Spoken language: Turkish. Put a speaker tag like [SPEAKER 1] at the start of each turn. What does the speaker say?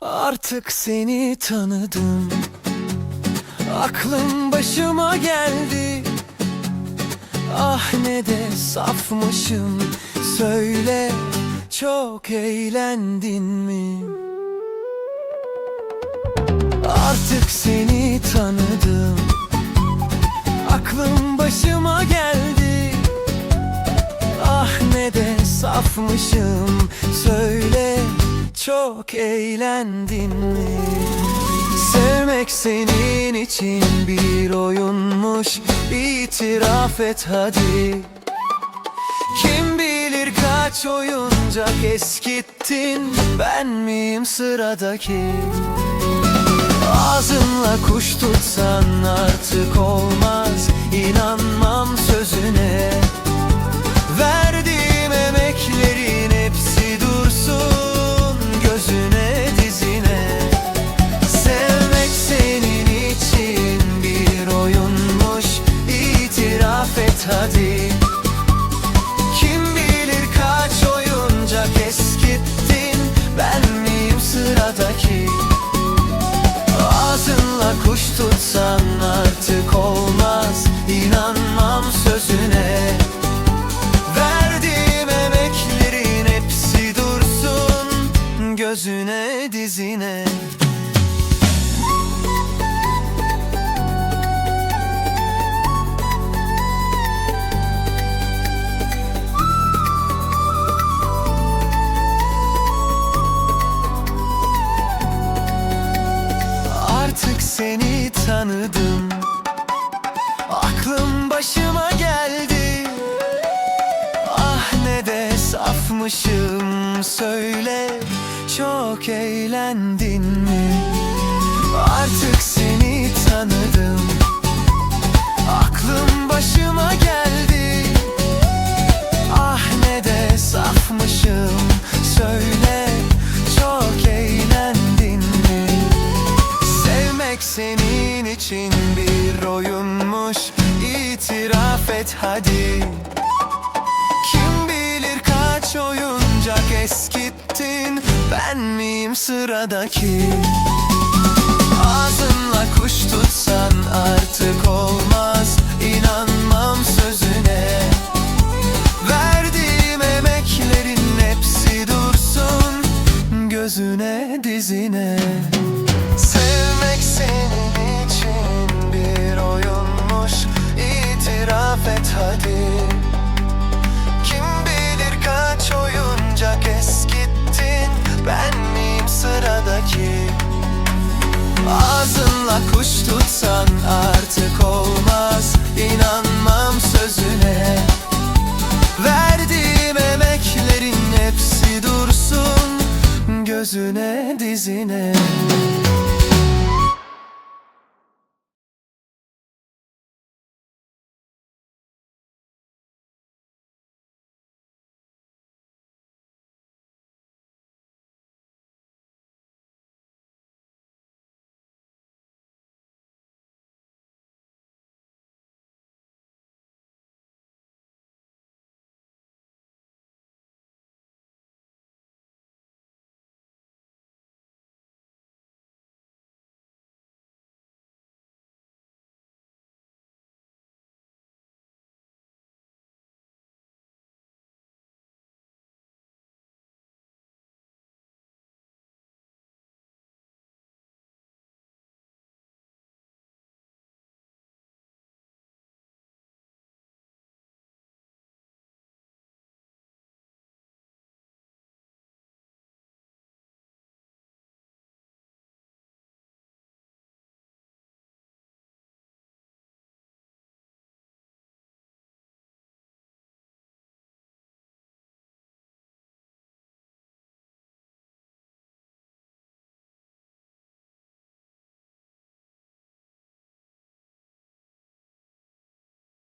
[SPEAKER 1] Artık seni tanıdım. Aklım başıma geldi. Ah ne de safmışım. Söyle çok eğlendin mi? Artık seni tanıdım. Aklım başıma geldi. Ah ne de safmışım. Söyle çok eğlendin mi? Sevmek senin için bir oyunmuş. İtiraf et hadi. Kim bilir kaç oyuncak eskittin? Ben miyim sıradaki? Ağzınla kuş tutsan artık olmaz. İnanmam sözüne seni tanıdım. Aklım başıma geldi. Ah ne de safmışım. Söyle çok eğlendin mi? Artık seni tanıdım. Aklım başıma geldi. Ah ne de safmışım. Söyle senin için bir oyunmuş. İtiraf et hadi. Kim bilir kaç oyuncak eskittin? Ben miyim sıradaki? Ağzınla kuş tutsan artık olmaz. İnanmam sözüne. Verdiğim emeklerin hepsi dursun. Gözüne dizine. Sevmek senin için bir oyunmuş. İtiraf et hadi. Kim bilir kaç oyuncak eskittin? Ben miyim sıradaki? Ağzınla kuş tutsan artık olmaz. İnanmam sözüne. Verdiğim emeklerin hepsi dursun. Gözüne dizine